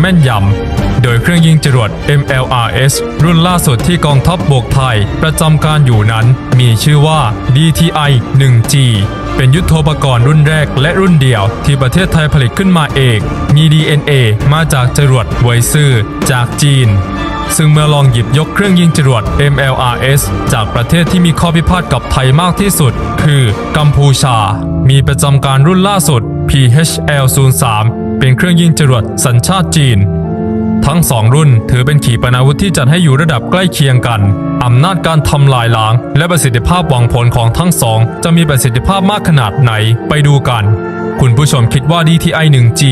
แม่นยำ โดยเครื่องยิงจรวด MLRS รุ่นล่าสุดที่กองทัพบบกไทย ประจำการอยู่นั้น มีชื่อว่า DTI 1G เป็นยุทโธปกรณ์รุ่นแรกและรุ่นเดียว ที่ประเทศไทยผลิตขึ้นมาเอง มี DNA มาจากจรวดไวซื่อจากจีนซึ่งเมื่อลองหยิบยกเครื่องยิงจรวด MLRS จากประเทศที่มีข้อพิพาทกับไทยมากที่สุด คือกัมพูชา มีประจำการรุ่นล่าสุด PHL-03 เป็นเครื่องยิงจรวดสัญชาติจีน ทั้งสองรุ่นถือเป็นขีปนาวุธที่จัดให้อยู่ระดับใกล้เคียงกัน อำนาจการทำลายล้าง และประสิทธิภาพหวังผลของทั้งสอง จะมีประสิทธิภาพมากขนาดไหนไปดูกัน คุณผู้ชมคิดว่า DTI 1G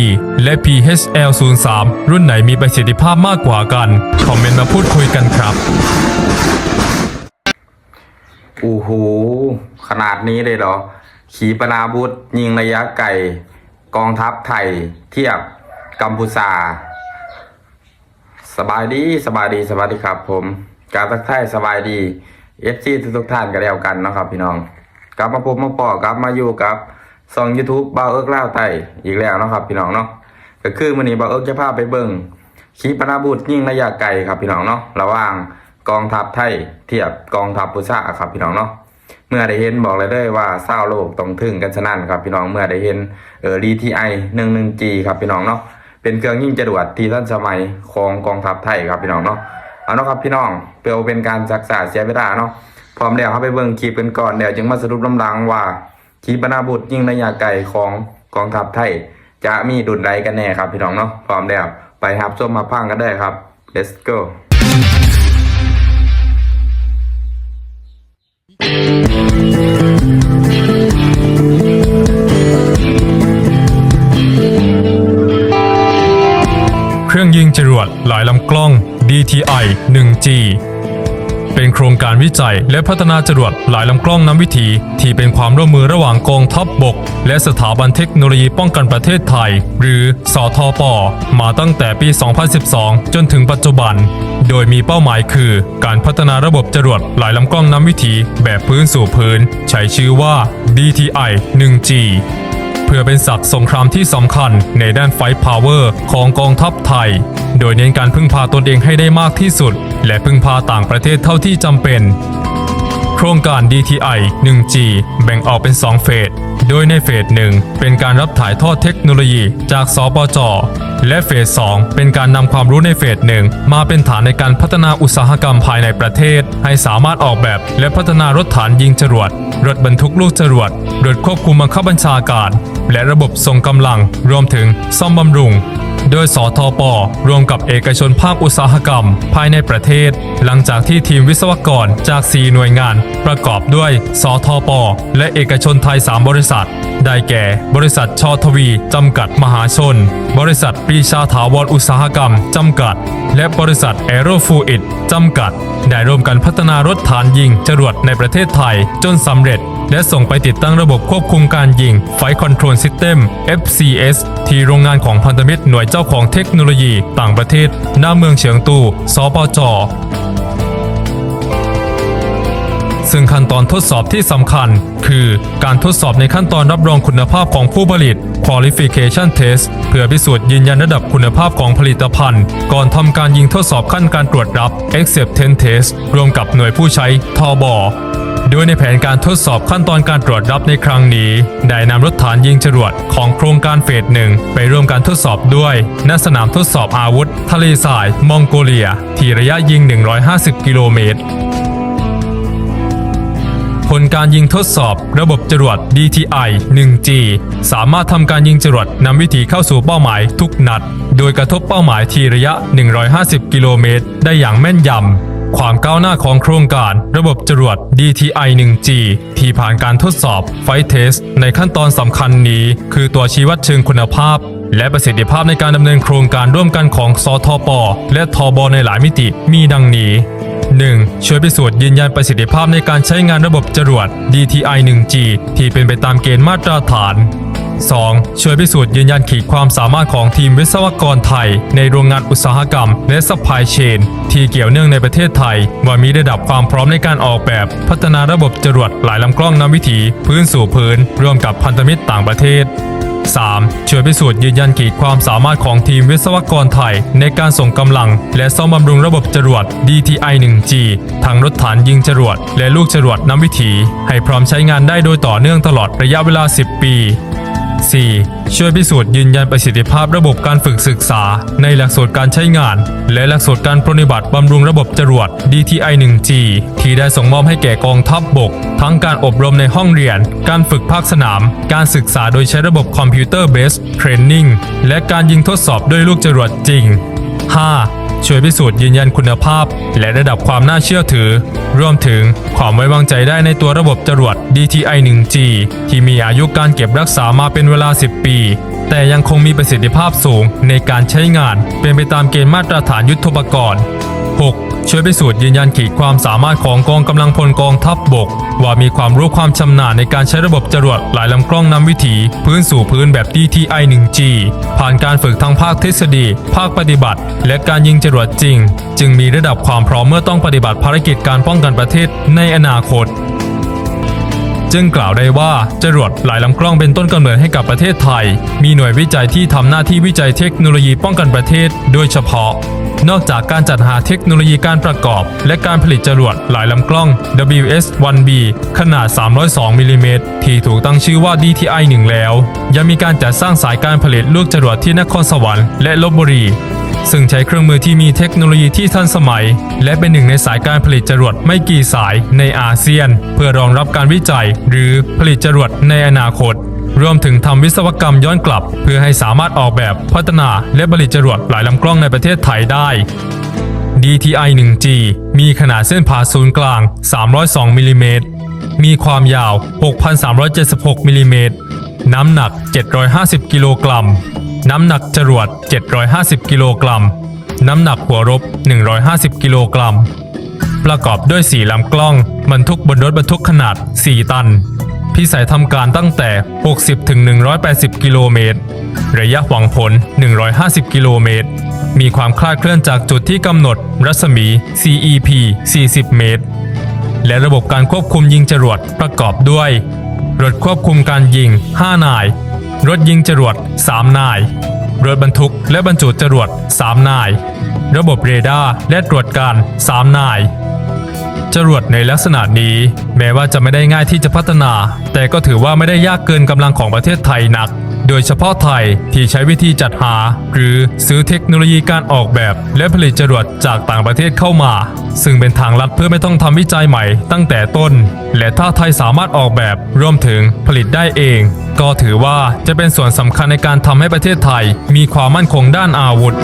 และ PHL 03รุ่นไหนมีประสิทธิภาพมากกว่ากัน คอมเมนต์มาพูดคุยกันครับโอ้โหขนาดนี้เลยเหรอ ขีปนาวุธยิงระยะไกล กองทัพไทยเทียบกัมพูชาสบายดีสบายดีสบายดีครับ ผมการทักทายสบายดีเอฟซีทุกท่านกันแล้วกันนะครับ พี่น้องกลับมาพบมาปอกลับมาอยู่กับซอง YouTube บ่าวเอิกเล่าวไทยอีกแล้วนะครับ พี่น้องเนาะก็คือมื้อนี้บ่าวเอิกจะพาไปเบิ่งขีปนาวุธยิงระยะไกลครับพี่น้องเนาะระหว่างกองทัพไทยเทียบกองทัพปูซาครับพี่น้องเนาะ เมื่อได้เห็นบอกเลยเลยว่าเศร้าโลกต้องทึ่งกันฉะนั้นครับพี่น้องเมื่อได้เห็นเออ DTI 11G ครับพี่น้องเนาะเป็นเครื่องยิงจรวดที่ทันสมัยของกองทัพไทยครับพี่น้องเนาะเอาเนาะครับพี่น้องเพื่อเป็นการศึกษาเสียเวลาเนาะพร้อมแล้วเข้าไปเบิ่งคลิปกันก่อนเดี๋ยวจึงมาสรุปลำลังว่าขีปนาวุธยิงระยะไกลของกองทัพไทย จะมีดุลใดกันแน่ครับพี่น้องเนาะพร้อมแล้วไปครับชมมาพังกันได้ครับ let's go รื่องยิงจรวดหลายลำกล้อง DTI 1G เป็นโครงการวิจัยและพัฒนาจรวดหลายลำกล้องน้ำวิถี ที่เป็นความร่วมมือระหว่างกองทัพบบก และสถาบันเทคโนโลยีป้องกันประเทศไทย หรือสทปมาตั้งแต่ปี 2012 จนถึงปัจจุบัน โดยมีเป้าหมายคือ การพัฒนาระบบจรวดหลายลำกล้องน้ำวิถีแบบพื้นสู่พื้น ใช้ชื่อว่า DTI 1G พื่อเป็นศักดิ์สงครามที่สำคัญในด้านไฟพาวเวอร์ของกองทัพไทย โดยเน้นการพึ่งพาตนเองให้ได้มากที่สุด และพึ่งพาต่างประเทศเท่าที่จำเป็น โครงการ DTI 1G แบ่งออกเป็น 2 เฟส โดยในเฟสหนึ่งเป็นการรับถ่ายทอดเทคโนโลยีจากสปจและเฟส 2 เป็นการนำความรู้ในเฟสหนึ่งมาเป็นฐานในการพัฒนาอุตสาหกรรมภายในประเทศ ให้สามารถออกแบบและพัฒนารถฐานยิงจรวด รถบรรทุกลูกจรวด รถควบคุมบังคับบัญชาการ และระบบส่งกำลัง รวมถึงซ่อมบำรุง โดยสทปรวมกับเอกชนภาคอุตสาหกรรม ภายในประเทศ หลังจากที่ทีมวิศวกรจาก 4 หน่วยงาน ประกอบด้วยสทปและเอกชนไทย 3 บริษัท ได้แก่ บริษัทชอทวี จำกัดมหาชน บริษัทปรีชาถาวรอุตสาหกรรม จำกัด และบริษัทแอโรฟูอิดจำกัด ได้ร่วมกันพัฒนารถฐานยิงจรวดในประเทศไทยจนสำเร็จและส่งไปติดตั้งระบบควบคุมการยิง Flight Control System FCS ที่โรงงานของพันธมิตรหน่วยเจ้าจ้าของเทคโนโลยีต่างประเทศหน้าเมืองเฉียงตูสปจซึ่งขั้นตอนทดสอบที่สำคัญ คือการทดสอบในขั้นตอนรับรองคุณภาพของผู้ผลิต Qualification Test เพื่อพิสูจน์ยืนยันระดับคุณภาพของผลิตภัณฑ์ ก่อนทำการยิงทดสอบขั้นการตรวจรับ Acceptance Test รวมกับหน่วยผู้ใช้ทบ โดยในแผนการทดสอบขั้นตอนการตรวจรับในครั้งนี้ ได้นำรถฐานยิงจรวดของโครงการเฟสหนึ่งไปร่วมการทดสอบด้วยณสนามทดสอบอาวุธ ทะเลทรายมองโกเลีย ที่ระยะยิง 150 กิโลเมตรผลการยิงทดสอบระบบจรวด DTI 1G สามารถทำการยิงจรวดนำวิถีเข้าสู่เป้าหมายทุกนัด โดยกระทบเป้าหมายที่ระยะ 150 กิโลเมตร ได้อย่างแม่นยำ ความก้าวหน้าของโครงการระบบจรวด DTI 1G ที่ผ่านการทดสอบ Flight Test ในขั้นตอนสำคัญนี้ คือตัวชี้วัดเชิงคุณภาพ และประสิทธิภาพในการดำเนินโครงการร่วมกันของสทป และทบในหลายมิติมีดังนี้ 1. ช่วยพิสูจน์ยืนยันประสิทธิภาพในการใช้งานระบบจรวด DTI 1G ที่เป็นไปตามเกณฑ์มาตรฐาน 2. ช่วยพิสูจน์ยืนยันขีดความสามารถของทีมวิศวกรไทย ในโรงงานอุตสาหกรรม และซัพพลายเชนที่เกี่ยวเนื่องในประเทศไทย ว่ามีระดับความพร้อมในการออกแบบ พัฒนาระบบจรวดหลายลำกล้องนำวิถี พื้นสู่พื้น ร่วมกับพันธมิตรต่างประเทศ 3. ช่วยพิสูจน์ยืนยันขีดความสามารถของทีมวิศวกรไทย ในการส่งกำลัง และซ่อมบำรุงระบบจรวด DTI 1G ทั้งรถฐานยิงจรวด และลูกจรวดนำวิถี ให้พร้อมใช้งานได้โดยต่อเนื่องตลอดระยะเวลา 10 ปี 4. ช่วยพิสูจน์ยืนยันประสิทธิภาพระบบการฝึกศึกษา ในหลักสูตรการใช้งาน และหลักสูตรการปฏิบัติบำรุงระบบจรวด DTI 1G ที่ได้ส่งมอบให้แก่กองทัพบบก ทั้งการอบรมในห้องเรียน การฝึกภาคสนาม การศึกษาโดยใช้ระบบคอมพิวเตอร์เบสเทรนนิ่งและการยิงทดสอบด้วยลูกจรวดจริง 5. ช่วยพิสูจน์ยืนยันคุณภาพ และระดับความน่าเชื่อถือ รวมถึงความไว้วางใจได้ในตัวระบบจรวด DTI 1G ที่มีอายุการเก็บรักษามาเป็นเวลา 10 ปี แต่ยังคงมีประสิทธิภาพสูงในการใช้งาน เป็นไปตามเกณฑ์มาตรฐานยุทธปกรณ์ 6. ช่วยพิสูจน์ยืนยันขีดความสามารถของกองกำลังพลกองทัพบบก ว่ามีความรู้ความชำนาญในการใช้ระบบจรวดหลายลำกล้องนำวิถี พื้นสู่พื้นแบบ DTI 1G ผ่านการฝึกทั้งภาคทฤษฎี ภาคปฏิบัติ และการยิงจรวดจริง จึงมีระดับความพร้อมเมื่อต้องปฏิบัติภารกิจการป้องกันประเทศในอนาคตจึงกล่าวได้ว่าจรวดหลายลำกล้องเป็นต้นกำเนิดให้กับประเทศไทย มีหน่วยวิจัยที่ทำหน้าที่วิจัยเทคโนโลยีป้องกันประเทศโดยเฉพาะ นอกจากการจัดหาเทคโนโลยีการประกอบ และการผลิตจรวดหลายลำกล้อง WS-1B ขนาด 302 มิลลิเมตรที่ถูกตั้งชื่อว่า DTI 1 แล้ว ยังมีการจัดสร้างสายการผลิตลูกจรวดที่นครสวรรค์และลบบุรี ซึ่งใช้เครื่องมือที่มีเทคโนโลยีที่ทันสมัย และเป็นหนึ่งในสายการผลิตจรวดไม่กี่สายในอาเซียน เพื่อรองรับการวิจัย หรือผลิตจรวดในอนาคต รวมถึงทำวิศวกรรมย้อนกลับ เพื่อให้สามารถออกแบบพัฒนาและผลิตจรวดหลายลำกล้องในประเทศไทยได้ DTI 1G มีขนาดเส้นผ่าศูนย์กลาง 302มิลลิเมตร มีความยาว 6,376มิลลิเมตร น้ำหนัก 750 กิโลกรัม น้ำหนักจรวด 750 กิโลกรัม น้ำหนักหัวรบ 150 กิโลกรัม ประกอบด้วย 4 ลำกล้อง บรรทุกบนรถบรรทุกขนาด 4 ตัน พิสัยทำการตั้งแต่ 60ถึง180 กิโลเมตร ระยะหวังผล 150 กิโลเมตร มีความคลาดเคลื่อนจากจุดที่กำหนด รัศมี CEP 40 เมตร และระบบการควบคุมยิงจรวดประกอบด้วย รถควบคุมการยิง 5 นาย รถยิงจรวด 3 นาย รถบรรทุกและบรรจุจรวด 3 นาย ระบบเรดาร์และตรวจการ 3 นาย จรวดในลักษณะนี้ แม้ว่าจะไม่ได้ง่ายที่จะพัฒนา แต่ก็ถือว่าไม่ได้ยากเกินกำลังของประเทศไทยนัก โดยเฉพาะไทยที่ใช้วิธีจัดหา หรือซื้อเทคโนโลยีการออกแบบ และผลิตจรวดจากต่างประเทศเข้ามา ซึ่งเป็นทางลัดเพื่อไม่ต้องทำวิจัยใหม่ตั้งแต่ต้น และถ้าไทยสามารถออกแบบรวมถึงผลิตได้เอง ก็ถือว่าจะเป็นส่วนสำคัญในการทำให้ประเทศไทย มีความมั่นคงด้านอาวุธ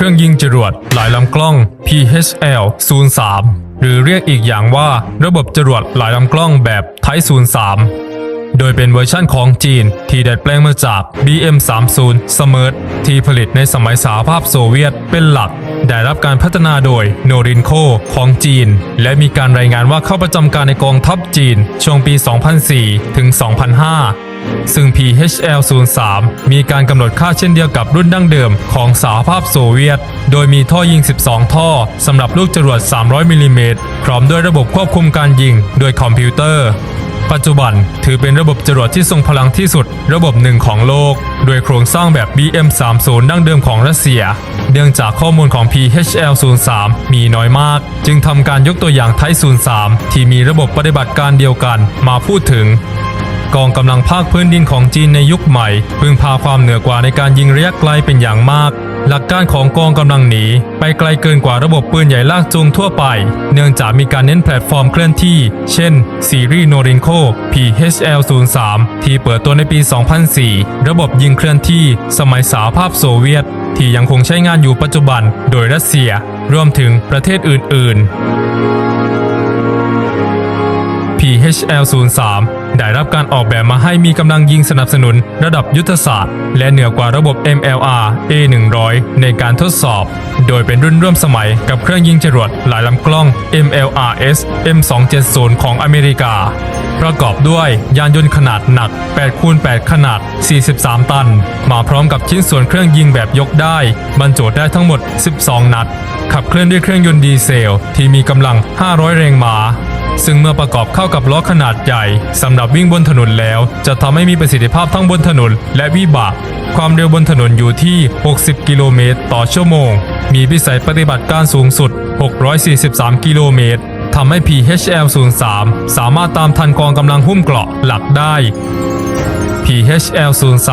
เครื่องยิงจรวดหลายลำกล้อง PHL 03หรือเรียกอีกอย่างว่าระบบจรวดหลายลำกล้องแบบไทย03 โดยเป็นเวอร์ชั่นของจีนที่ดัดแปลงมาจาก BM30 Smert ที่ผลิตในสมัยสหภาพโซเวียตเป็นหลัก ได้รับการพัฒนาโดยโนรินโคของจีน และมีการรายงานว่าเข้าประจำการในกองทัพจีน ช่วงปี 2004 ถึง 2005 ซึ่ง PHL-03 มีการกำหนดค่าเช่นเดียวกับรุ่นดั้งเดิมของสหภาพโซเวียต โดยมีท่อยิง 12 ท่อสำหรับลูกจรวด 300มิลลิเมตรพร้อมด้วยระบบควบคุมการยิงโดยคอมพิวเตอร์ ปัจจุบันถือเป็นระบบจรวดที่ทรงพลังที่สุด ระบบหนึ่งของโลก โดยโครงสร้างแบบ BM30 ดั้งเดิมของรัสเซีย เนื่องจากข้อมูลของ PHL03 มีน้อยมาก จึงทำการยกตัวอย่างไทย03 ที่มีระบบปฏิบัติการเดียวกันมาพูดถึง กองกำลังภาคพื้นดินของจีนในยุคใหม่ พึ่งพาความเหนือกว่าในการยิงระยะไกลเป็นอย่างมาก หลักการของกองกำลังหนีไปไกลเกินกว่าระบบปืนใหญ่ลากจูงทั่วไป เนื่องจากมีการเน้นแพลตฟอร์มเคลื่อนที่ เช่น ซีรีส์โนรินโค PHL03 ที่เปิดตัวในปี 2004 ระบบยิงเคลื่อนที่สมัยสหภาพโซเวียต ที่ยังคงใช้งานอยู่ปัจจุบัน โดยรัสเซีย รวมถึงประเทศอื่น ๆ PHL03 ได้รับการออกแบบมาให้มีกำลังยิงสนับสนุน ระดับยุทธศาสตร์ และเหนือกว่าระบบ MLR A100 ในการทดสอบ โดยเป็นรุ่นร่วมสมัยกับเครื่องยิงจรวดหลายลำกล้อง MLRS M270 ของอเมริกา ประกอบด้วยยานยนต์ขนาดหนัก 8คูณ8ขนาด 43 ตัน มาพร้อมกับชิ้นส่วนเครื่องยิงแบบยกได้ บรรจุได้ทั้งหมด 12 นัด ขับเคลื่อนด้วยเครื่องยนต์ดีเซลที่มีกำลัง 500 แรงม้า ซึ่งเมื่อประกอบเข้ากับล้อขนาดใหญ่สำหรับวิ่งบนถนนแล้ว จะทำให้มีประสิทธิภาพทั้งบนถนนและวิบาก ความเร็วบนถนนอยู่ที่ 60 กิโลเมตรต่อชั่วโมง มีวิสัยปฏิบัติการสูงสุด 643 กิโลเมตรทำให้ PHL-03 สามารถตามทันกองกำลังหุ้มเกราะหลักได้ PHL-03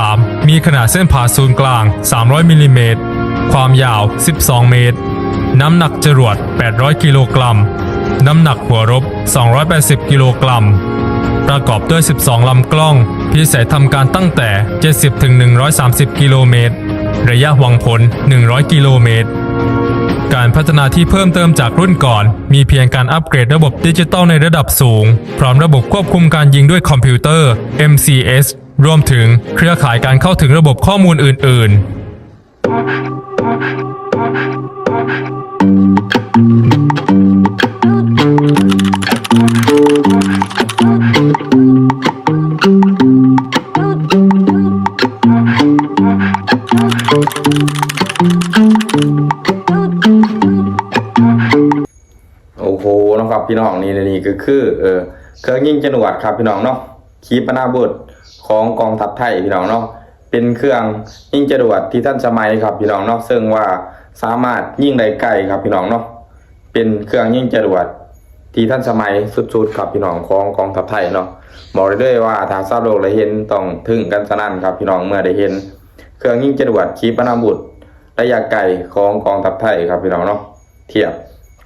มีขนาดเส้นผ่าศูนย์กลาง 300 มิลลิเมตร ความยาว 12 เมตร น้ำหนักจรวด 800 กิโลกรัม น้ำหนักหัวรบ 280 กิโลกรัม ประกอบด้วย 12 ลำกล้อง พิเศษทำการตั้งแต่ 70ถึง130 กิโลเมตร ระยะหวังผล 100 กิโลเมตร การพัฒนาที่เพิ่มเติมจากรุ่นก่อน มีเพียงการอัปเกรดระบบดิจิตอลในระดับสูง พร้อมระบบควบคุมการยิงด้วยคอมพิวเตอร์ MCS รวมถึงเครือข่ายการเข้าถึงระบบข้อมูลอื่น ๆ นี่ก็คือเออเครื่องยิงจรวดครับพี่น้องเนาะขีปนาวุธของกองทัพไทยพี่น้องเนาะเป็นเครื่องยิงจรวดที่ท่านสมัยครับพี่น้องเนาะซึ่งว่าสามารถยิงได้ไกลครับพี่น้องเนาะเป็นเครื่องยิงจรวดที่ท่านสมัยสุดๆครับพี่น้องของกองทัพไทยเนาะบอกได้เลยว่าทางทราบโลกได้เห็นต้องทึ่งกันสนั่นครับพี่น้องเมื่อได้เห็น เครื่องยิงจรวดขีปนาวุธระยะไกลของกองทัพไทยครับพี่น้องเนาะเทียบ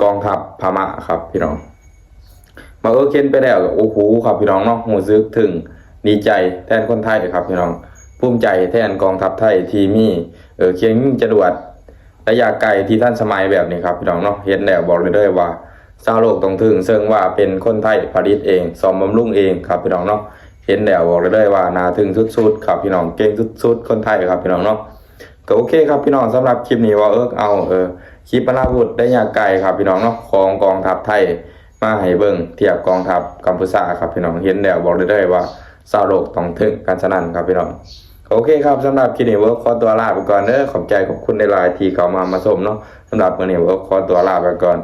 กองทัพพม่าครับพี่น้อง มาเออเค้นไปแล้วโอ้โหครับพี่น้องเนาะหูซึกถึงดีใจแทนคนไทยครับพี่น้องภูมิใจแทนกองทัพไทยที่มีเออเคียงจรวดระยะไกลที่ท่านสมัยแบบนี้ครับพี่น้องเนาะเห็นแล้วบอกเลยด้อว่าชาวโลกต้องถึงเซึ่งว่าเป็นคนไทยผลิตเองซ่อมบำรุงเองครับพี่น้องเนาะเห็นแล้วบอกเลยด้อว่านาถึงสุดๆครับพี่น้องเก่งสุดๆคนไทยครับพี่น้องเนาะก็โอเคครับพี่น้องสำหรับคลิปนี้ว่าเอิกเอาเออคลิปปนาวุธได้ยาไกลครับพี่น้องเนาะของกองทัพไทย มาให้เบิ่งเทียบกองทัพกัมพูชาครับพี่น้องเห็นแล้วบอกเลยได้ว่าสาวโลกต้องถึงกันสนั่นครับพี่น้องโอเคครับสำหรับคลิปนี้เวิร์กขอตัวลาไปก่อนเด้อขอบใจขอบคุณในไลน์ที่เข้ามามาชมเนาะสำหรับวันนี้เวิร์กขอตัวลาไปก่อน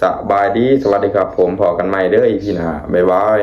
สบายดีสวัสดีครับผมพอกันใหม่เด้ออีพีหน้าบ๊ายบาย